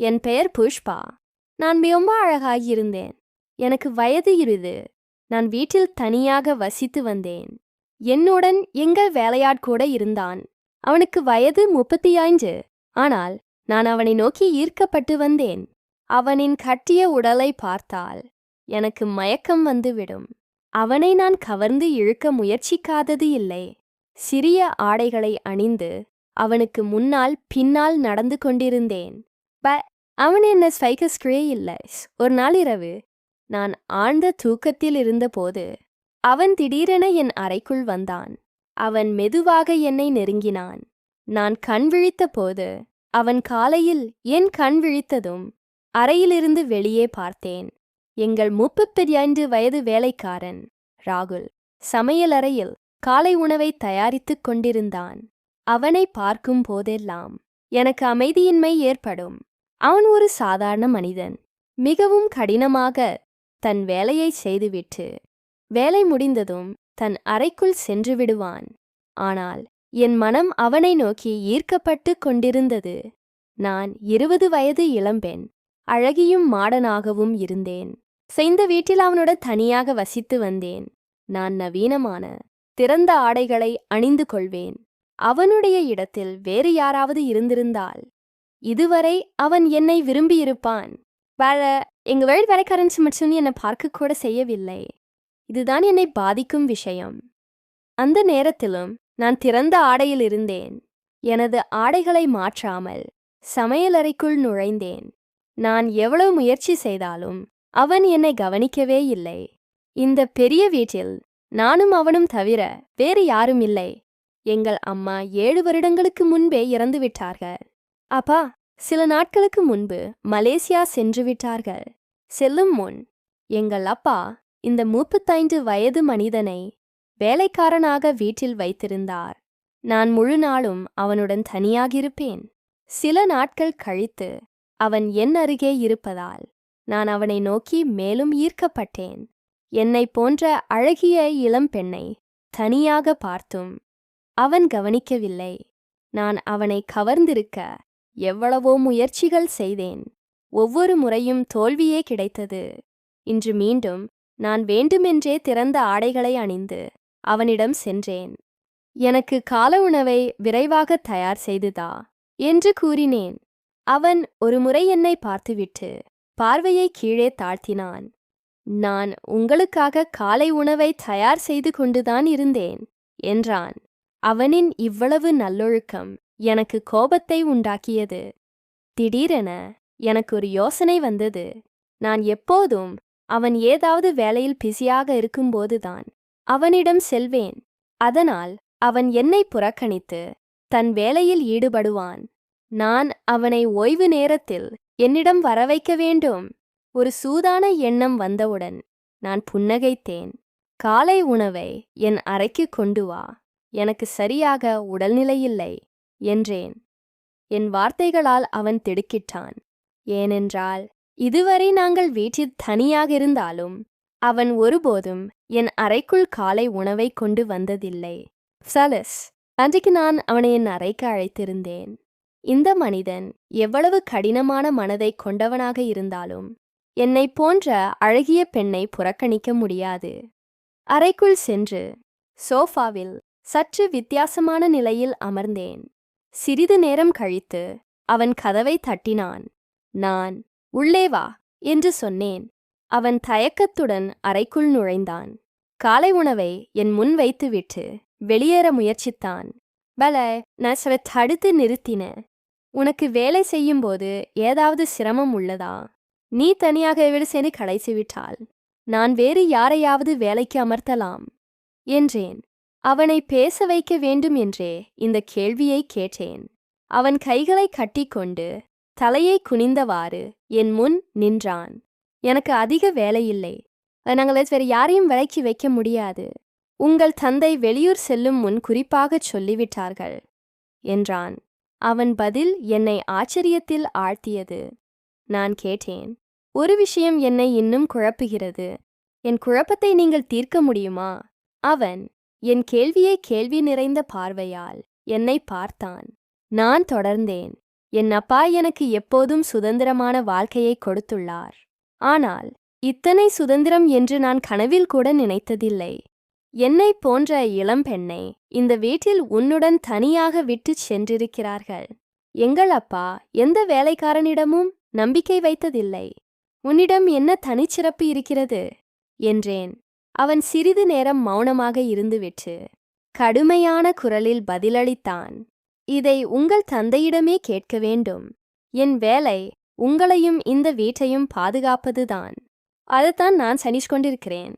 என் பெயர் புஷ்பா. நான் ரொம்ப அழகாகியிருந்தேன் எனக்கு வயது இருது நான் வீட்டில் தனியாக வசித்து வந்தேன். என்னுடன் எங்கள் வேலையாட்கூட இருந்தான். அவனுக்கு வயது முப்பத்தி ஐந்து ஆனால் நான் அவனை நோக்கி ஈர்க்கப்பட்டு வந்தேன். அவனின் கட்டிய உடலை பார்த்தால் எனக்கு மயக்கம் வந்துவிடும். அவனை நான் கவர்ந்து இழுக்க முயற்சிக்காதது இல்லை. சிறிய ஆடைகளை அணிந்து அவனுக்கு முன்னால் பின்னால் நடந்து கொண்டிருந்தேன். ப அவன் என்ன ஸ்வைகஸ்கிரே இல்லை. ஒரு நாள் இரவு நான் ஆழ்ந்த தூக்கத்தில் இருந்தபோது அவன் திடீரென என் அறைக்குள் வந்தான். அவன் மெதுவாக என்னை நெருங்கினான். நான் கண் விழித்த போது அவன் காலையில் என் கண் விழித்ததும் அறையிலிருந்து வெளியே பார்த்தேன். எங்கள் முப்பத்தெரியைந்து வயது வேலைக்காரன் ராகுல் சமையலறையில் காலை உணவை தயாரித்துக் கொண்டிருந்தான். அவனை பார்க்கும் போதெல்லாம் எனக்கு அமைதியின்மை ஏற்படும். அவன் ஒரு சாதாரண மனிதன். மிகவும் கடினமாக தன் வேலையை செய்துவிட்டு வேலை முடிந்ததும் தன் அறைக்குள் சென்று விடுவான். ஆனால் என் மனம் அவனை நோக்கி ஈர்க்கப்பட்டு கொண்டிருந்தது. நான் இருபது வயது இளம்பெண் அழகியும் மாடனாகவும் இருந்தேன். செய்த வீட்டில் அவனோட தனியாக வசித்து வந்தேன். நான் நவீனமான திறந்த ஆடைகளை அணிந்து கொள்வேன். அவனுடைய இடத்தில் வேறு யாராவது இருந்திருந்தால் இதுவரை அவன் என்னை விரும்பியிருப்பான். வேற எங்க வேல் வேலைக்காரன் மட்டும் என்னை பார்க்க கூட செய்யவில்லை. இதுதான் என்னை பாதிக்கும் விஷயம். அந்த நேரத்திலும் நான் திறந்த ஆடையில் இருந்தேன். எனது ஆடைகளை மாற்றாமல் சமையலறைக்குள் நுழைந்தேன். நான் எவ்வளவு முயற்சி செய்தாலும் அவன் என்னை கவனிக்கவே இல்லை. இந்த பெரிய வீட்டில் நானும் அவனும் தவிர வேறு யாரும் இல்லை. எங்கள் அம்மா ஏழு வருடங்களுக்கு முன்பே இறந்து விட்டார்கள் அப்பா சில நாட்களுக்கு முன்பு மலேசியா சென்று விட்டார்கள் செல்லும் முன் எங்கள் அப்பா இந்த முப்பத்தைந்து வயது மனிதனை வேலைக்காரனாக வீட்டில் வைத்திருந்தார். நான் முழு நாளும் அவனுடன் தனியாகிருப்பேன் சில நாட்கள் கழித்து அவன் என் அருகே இருப்பதால் நான் அவனை நோக்கி மேலும் ஈர்க்கப்பட்டேன். என்னை போன்ற அழகிய இளம்பெண்ணை தனியாக பார்த்தும் அவன் கவனிக்கவில்லை. நான் அவனை கவர்ந்திருக்க எவ்வளவோ முயற்சிகள் செய்தேன். ஒவ்வொரு முறையும் தோல்வியே கிடைத்தது. இன்று மீண்டும் நான் வேண்டுமென்றே திறந்த ஆடைகளை அணிந்து அவனிடம் சென்றேன். எனக்கு கால உணவை விரைவாக தயார் செய்துதா? என்று கூறினேன். அவன் ஒருமுறை என்னை பார்த்துவிட்டு பார்வையை கீழே தாழ்த்தினான். நான் உங்களுக்காக காலை உணவை தயார் செய்து கொண்டுதான் இருந்தேன் என்றான். அவனின் இவ்வளவு நல்லொழுக்கம் எனக்கு கோபத்தை உண்டாக்கியது. திடீரென எனக்கு ஒரு யோசனை வந்தது. நான் எப்போதும் அவன் ஏதாவது வேலையில் பிஸியாக இருக்கும்போதுதான் அவனிடம் செல்வேன். அதனால் அவன் என்னை புறக்கணித்து தன் வேலையில் ஈடுபடுவான். நான் அவனை ஓய்வு நேரத்தில் என்னிடம் வரவைக்க வேண்டும். ஒரு சூதான எண்ணம் வந்தவுடன் நான் புன்னகைத்தேன். காலை உணவை என் அறைக்கு கொண்டு வா. எனக்கு சரியாக உடல்நிலையில்லை என்றேன். என் வார்த்தைகளால் அவன் திடுக்கிட்டான். ஏனென்றால் இதுவரை நாங்கள் வீட்டில் தனியாக இருந்தாலும் அவன் ஒருபோதும் என் அறைக்குள் காலை உணவை கொண்டு வந்ததில்லை. சலஸ் அன்றைக்கு நான் அவனை என் அறைக்கு அழைத்திருந்தேன். இந்த மனிதன் எவ்வளவு கடினமான மனதை கொண்டவனாக இருந்தாலும் என்னை போன்ற அழகிய பெண்ணை புறக்கணிக்க முடியாது. அறைக்குள் சென்று சோஃபாவில் சற்று வித்தியாசமான நிலையில் அமர்ந்தேன். சிறிது நேரம் கழித்து அவன் கதவை தட்டினான். நான் உள்ளே வா என்று சொன்னேன். அவன் தயக்கத்துடன் அறைக்குள் நுழைந்தான். காலை உணவை என் முன் வைத்துவிட்டு வெளியேற முயற்சித்தான். பல நான் சவ தடுத்து நிறுத்தின. உனக்கு வேலை செய்யும்போது ஏதாவது சிரமம் உள்ளதா? நீ தனியாக விடுசேனு சென்று கடைசி விட்டால் நான் வேறு யாரையாவது வேலைக்கு அமர்த்தலாம் என்றேன். அவனை பேச வைக்க வேண்டும் என்றே இந்த கேள்வியை கேட்டேன். அவன் கைகளை கட்டிக்கொண்டு தலையை குனிந்தவாறு என் முன் நின்றான். எனக்கு அதிக வேலையில்லை. இல்லை நாங்கள் வேறு யாரையும் வேலைக்கு வைக்க முடியாது. உங்கள் தந்தை வெளியூர் செல்லும் முன் குறிப்பாகச் சொல்லிவிட்டார்கள் என்றான். அவன் பதில் என்னை ஆச்சரியத்தில் ஆழ்த்தியது. நான் கேட்டேன் ஒரு விஷயம் என்னை இன்னும் குழப்புகிறது. என் குழப்பத்தை நீங்கள் தீர்க்க முடியுமா? அவன் என் கேள்வியை கேள்வி நிறைந்த பார்வையால் என்னை பார்த்தான். நான் தொடர்ந்தேன். என் அப்பா எனக்கு எப்போதும் சுதந்திரமான வாழ்க்கையை கொடுத்துள்ளார். ஆனால் இத்தனை சுதந்திரம் என்று நான் கனவில் கூட நினைத்ததில்லை. என்னைப் போன்ற இளம்பெண்ணை இந்த வீட்டில் உன்னுடன் தனியாக விட்டுச் சென்றிருக்கிறார்கள். எங்கள் அப்பா எந்த வேலைக்காரனிடமும் நம்பிக்கை வைத்ததில்லை. உன்னிடம் என்ன தனிச்சிறப்பு இருக்கிறது? என்றேன். அவன் சிறிது நேரம் மௌனமாக இருந்துவிட்டு கடுமையான குரலில் பதிலளித்தான் இதை உங்கள் தந்தையிடமே கேட்க வேண்டும். என் வேலை உங்களையும் இந்த வீட்டையும் பாதுகாப்பதுதான். அதைத்தான் நான் சனிஷ் கொண்டிருக்கிறேன்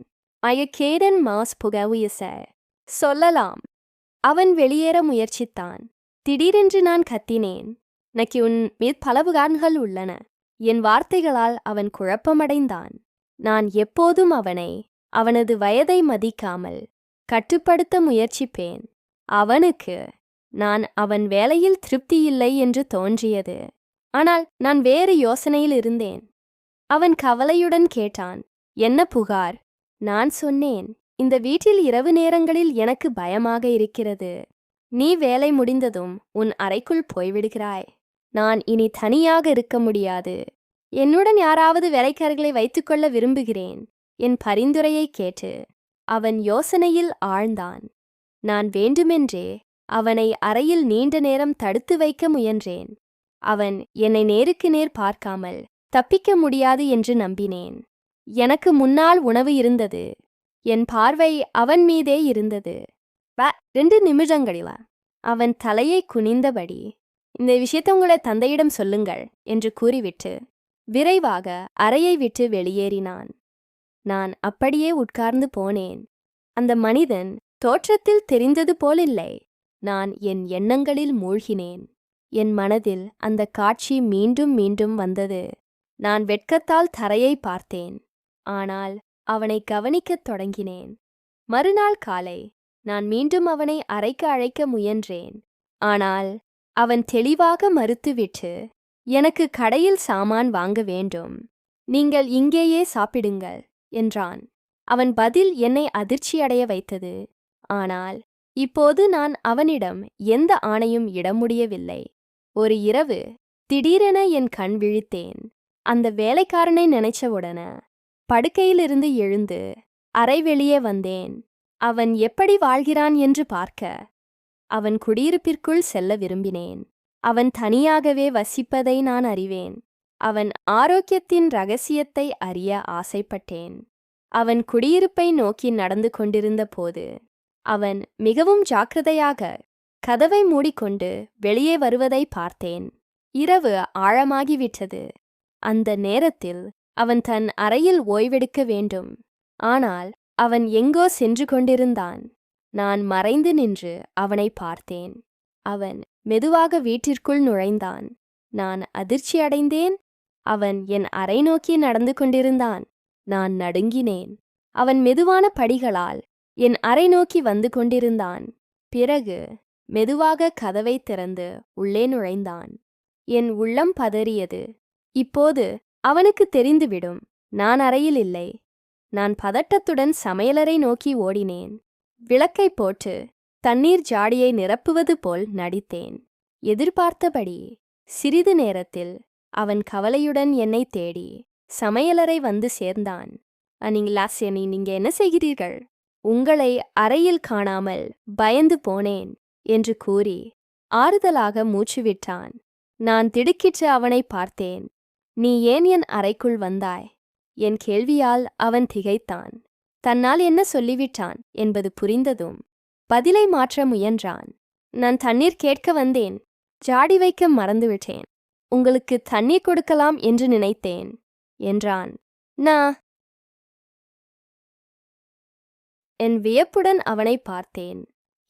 அயக்கேடன் மாஸ் புகவுயச சொல்லலாம். அவன் வெளியேற முயற்சித்தான். திடீரென்று நான் கத்தினேன். நக்கி உன் மீது பல புகார்கள் உள்ளன. என் வார்த்தைகளால் அவன் குழப்பமடைந்தான். நான் எப்போதும் அவனை அவனது வயதை மதிக்காமல் கட்டுப்படுத்த முயற்சிப்பேன். அவனுக்கு நான் அவன் வேலையில் திருப்தியில்லை என்று தோன்றியது. ஆனால் நான் வேறு யோசனையில் இருந்தேன். அவன் கவலையுடன் கேட்டான் என்ன புகார்? நான் சொன்னேன் இந்த வீட்டில் இரவு நேரங்களில் எனக்கு பயமாக இருக்கிறது. நீ வேலை முடிந்ததும் உன் அறைக்குள் போய்விடுகிறாய். நான் இனி தனியாக இருக்க முடியாது. என்னுடன் யாராவது வேலைக்காரர்களை வைத்துக்கொள்ள விரும்புகிறேன். என் பரிந்துரையை கேட்டு அவன் யோசனையில் ஆழ்ந்தான். நான் வேண்டுமென்றே அவனை அறையில் நீண்ட நேரம் தடுத்து வைக்க முயன்றேன். அவன் என்னை நேருக்கு நேர் பார்க்காமல் தப்பிக்க முடியாது என்று நம்பினேன். எனக்கு முன்னால் உணவு இருந்தது. என் பார்வை அவன் மீதே இருந்தது. ரெண்டு நிமிடங்களில அவன் தலையை குனிந்தபடி இந்த விஷயத்தை உங்களை தந்தையிடம் சொல்லுங்கள் என்று கூறிவிட்டு விரைவாக அறையை விட்டு வெளியேறினான். நான் அப்படியே உட்கார்ந்து போனேன். அந்த மனிதன் தோற்றத்தில் தெரிந்தது போலில்லை. நான் என் எண்ணங்களில் மூழ்கினேன். என் மனதில் அந்த காட்சி மீண்டும் மீண்டும் வந்தது. நான் வெட்கத்தால் தரையை பார்த்தேன். ஆனால் அவனை கவனிக்கத் தொடங்கினேன். மறுநாள் காலை நான் மீண்டும் அவனை அறைக்கு அழைக்க முயன்றேன். ஆனால் அவன் தெளிவாக மறுத்துவிட்டு எனக்கு கடையில் சாமான் வாங்க வேண்டும். நீங்கள் இங்கேயே சாப்பிடுங்கள். என்றான். அவன் பதில் என்னை அதிர்ச்சியடைய வைத்தது. ஆனால் இப்போது நான் அவனிடம் எந்த ஆணையும் இட முடியவில்லை. ஒரு இரவு திடீரென என் கண் விழித்தேன். அந்த வேலைக்காரனை நினைச்சவுடனே படுக்கையிலிருந்து எழுந்து அறை வெளியே வந்தேன். அவன் எப்படி வாழ்கிறான் என்று பார்க்க. அவன் குடியிருப்பிற்குள் செல்ல விரும்பினேன். அவன் தனியாகவே வசிப்பதை நான் அறிவேன். அவன் ஆரோக்கியத்தின் ரகசியத்தை அறிய ஆசைப்பட்டேன். அவன் குடியிருப்பை நோக்கி நடந்து கொண்டிருந்த போது அவன் மிகவும் ஜாக்கிரதையாக கதவை மூடிக்கொண்டு வெளியே வருவதை பார்த்தேன். இரவு ஆழமாகிவிட்டது. அந்த நேரத்தில் அவன் தன் அறையில் ஓய்வெடுக்க வேண்டும். ஆனால் அவன் எங்கோ சென்று கொண்டிருந்தான். நான் மறைந்து நின்று அவனை பார்த்தேன். அவன் மெதுவாக வீட்டிற்குள் நுழைந்தான். நான் அதிர்ச்சியடைந்தேன். அவன் என் அறை நோக்கி நடந்து கொண்டிருந்தான். நான் நடுங்கினேன். அவன் மெதுவான படிகளால் என் அறை நோக்கி வந்து கொண்டிருந்தான். பிறகு மெதுவாக கதவை திறந்து உள்ளே நுழைந்தான். என் உள்ளம் பதறியது. இப்போது அவனுக்கு தெரிந்துவிடும். நான் அறையில் இல்லை. நான் பதட்டத்துடன் சமையலறை நோக்கி ஓடினேன். விளக்கை போட்டு தண்ணீர் ஜாடியை நிரப்புவது போல் நடித்தேன். எதிர்பார்த்தபடி சிறிது நேரத்தில் அவன் கவலையுடன் என்னை தேடி சமையலறை வந்து சேர்ந்தான். நீங்க லாஸ்யனி நீங்க என்ன செய்கிறீர்கள்? உங்களை அறையில் காணாமல் பயந்து போனேன் என்று கூறி ஆறுதலாக மூச்சுவிட்டான் நான் திடுக்கிட்டு அவனை பார்த்தேன். நீ ஏன் என் அறைக்குள் வந்தாய்? என் கேள்வியால் அவன் திகைத்தான். தன்னால் என்ன சொல்லிவிட்டான் என்பது புரிந்ததும் பதிலை மாற்ற முயன்றான். நான் தண்ணீர் கேட்க வந்தேன். ஜாடி வைக்க மறந்துவிட்டேன். உங்களுக்கு தண்ணீர் கொடுக்கலாம் என்று நினைத்தேன் என்றான். நா. என் வியப்புடன் அவனை பார்த்தேன்.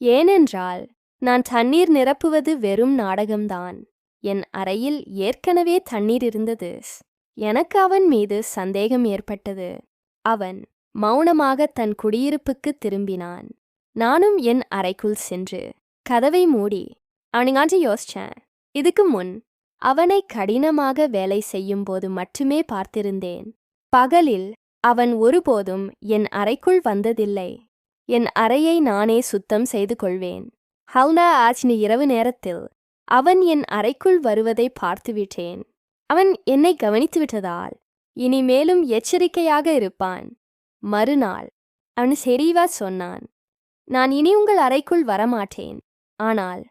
ஏனென்றால் நான் தண்ணீர் நிரப்புவது வெறும் நாடகம்தான். என் அறையில் ஏற்கனவே தண்ணீர் இருந்தது. எனக்கு அவன் மீது சந்தேகம் ஏற்பட்டது. அவன் மௌனமாக தன் குடியிருப்புக்கு திரும்பினான். நானும் என் அறைக்குள் சென்று கதவை மூடி அவனுங்காஞ்சி யோசிச்சேன். இதுக்கு முன் அவனை கடினமாக வேலை செய்யும் போது மட்டுமே பார்த்திருந்தேன். பகலில் அவன் ஒருபோதும் என் அறைக்குள் வந்ததில்லை. என் அறையை நானே சுத்தம் செய்து கொள்வேன். ஹல்னா ஆச்சினி இரவு நேரத்தில் அவன் என் அறைக்குள் வருவதை பார்த்துவிட்டேன். அவன் என்னை கவனித்து விட்டதால் இனிமேலும் எச்சரிக்கையாக இருப்பான். மறுநாள் அவன் செறிவா சொன்னான் நான் இனி உங்கள் அறைக்குள் வரமாட்டேன். ஆனால்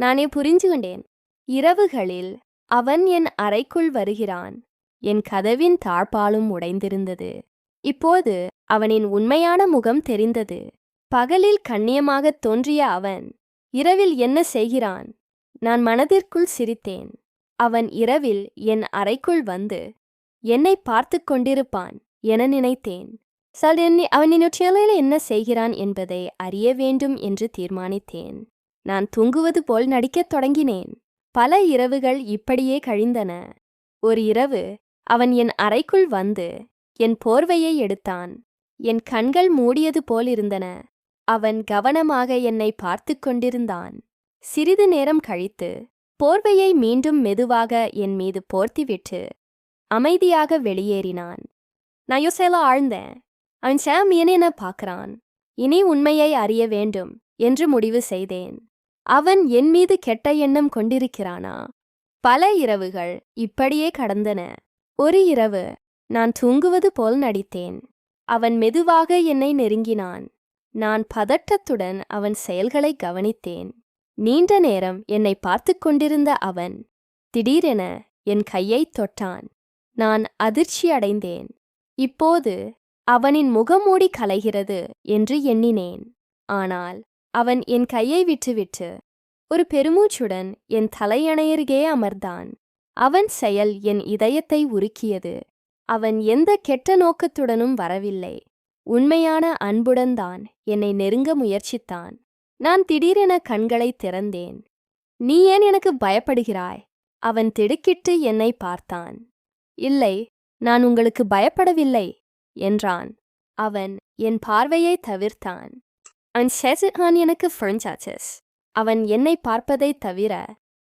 நானே புரிஞ்சுகொண்டேன் இரவுகளில் அவன் என் அறைக்குள் வருகிறான். என் கதவின் தாழ்பாலும் உடைந்திருந்தது. இப்போது அவனின் உண்மையான முகம் தெரிந்தது. பகலில் கண்ணியமாகத் தோன்றிய அவன் இரவில் என்ன செய்கிறான்? நான் மனதிற்குள் சிரித்தேன். அவன் இரவில் என் அறைக்குள் வந்து என்னை பார்த்து கொண்டிருப்பான் என நினைத்தேன். சால் என்னை அவன் என்ன செய்கிறான் என்பதை அறிய வேண்டும் என்று தீர்மானித்தேன். நான் தூங்குவது போல் நடிக்கத் தொடங்கினேன். பல இரவுகள் இப்படியே கழிந்தன. ஒரு இரவு அவன் என் அறைக்குள் வந்து என் போர்வையை எடுத்தான். என் கண்கள் மூடியது போலிருந்தன அவன் கவனமாக என்னை பார்த்து கொண்டிருந்தான். சிறிது நேரம் கழித்து போர்வையை மீண்டும் மெதுவாக என் மீது போர்த்திவிட்டு அமைதியாக வெளியேறினான். நான் யோசையில ஆழ்ந்தேன். அவன் சாம் என்ன பார்க்கறான்? இனி உண்மையை அறிய வேண்டும் என்று முடிவு செய்தேன். அவன் என் மீது கெட்ட எண்ணம் கொண்டிருக்கிறானா? பல இரவுகள் இப்படியே கடந்தன. ஒரு இரவு நான் தூங்குவது போல் நடித்தேன். அவன் மெதுவாக என்னை நெருங்கினான். நான் பதட்டத்துடன் அவன் செயல்களை கவனித்தேன். நீண்ட நேரம் என்னை பார்த்து கொண்டிருந்த அவன் திடீரென என் கையைத் தொட்டான். நான் அதிர்ச்சி அடைந்தேன். இப்போது அவனின் முகமூடி கலைகிறது என்று எண்ணினேன். ஆனால் அவன் என் கையை விட்டுவிட்டு. ஒரு பெருமூச்சுடன் என் தலையணையருகே அமர்ந்தான். அவன் செயல் என் இதயத்தை உருக்கியது. அவன் எந்த கெட்ட நோக்கத்துடனும் வரவில்லை. உண்மையான அன்புடன் தான் என்னை நெருங்க முயற்சித்தான். நான் திடீரென கண்களை திறந்தேன். நீ ஏன் எனக்கு பயப்படுகிறாய்? அவன் திடுக்கிட்டு என்னை பார்த்தான். இல்லை நான் உங்களுக்கு பயப்படவில்லை என்றான். அவன் என் பார்வையை தவிர்த்தான். அவன் ஷெசிஹான் எனக்கு ஃப்ரெஞ்சாச்சஸ் அவன் என்னை பார்ப்பதைத் தவிர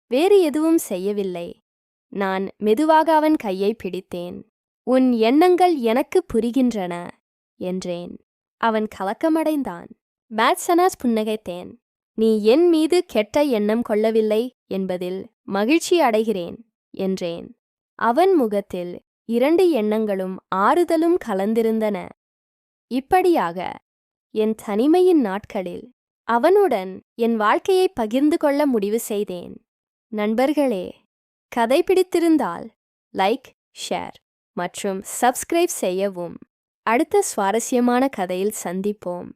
வேறு எதுவும் செய்யவில்லை. நான் மெதுவாக அவன் கையை பிடித்தேன். உன் எண்ணங்கள் எனக்கு புரிகின்றன என்றேன். அவன் கலக்கமடைந்தான். மேட்சனாஸ் புன்னகைத்தேன். நீ என் மீது கெட்ட எண்ணம் கொள்ளவில்லை என்பதில் மகிழ்ச்சி அடைகிறேன் என்றேன். அவன் முகத்தில் இரண்டு எண்ணங்களும் ஆறுதலும் கலந்திருந்தன. இப்படியாக என் தனிமையின் நாட்களில் அவனுடன் என் வாழ்க்கையை பகிர்ந்து கொள்ள முடிவு செய்தேன். நண்பர்களே கதை பிடித்திருந்தால் லைக் ஷேர் மற்றும் சப்ஸ்கிரைப் செய்யவும். அடுத்த சுவாரஸ்யமான கதையில் சந்திப்போம்.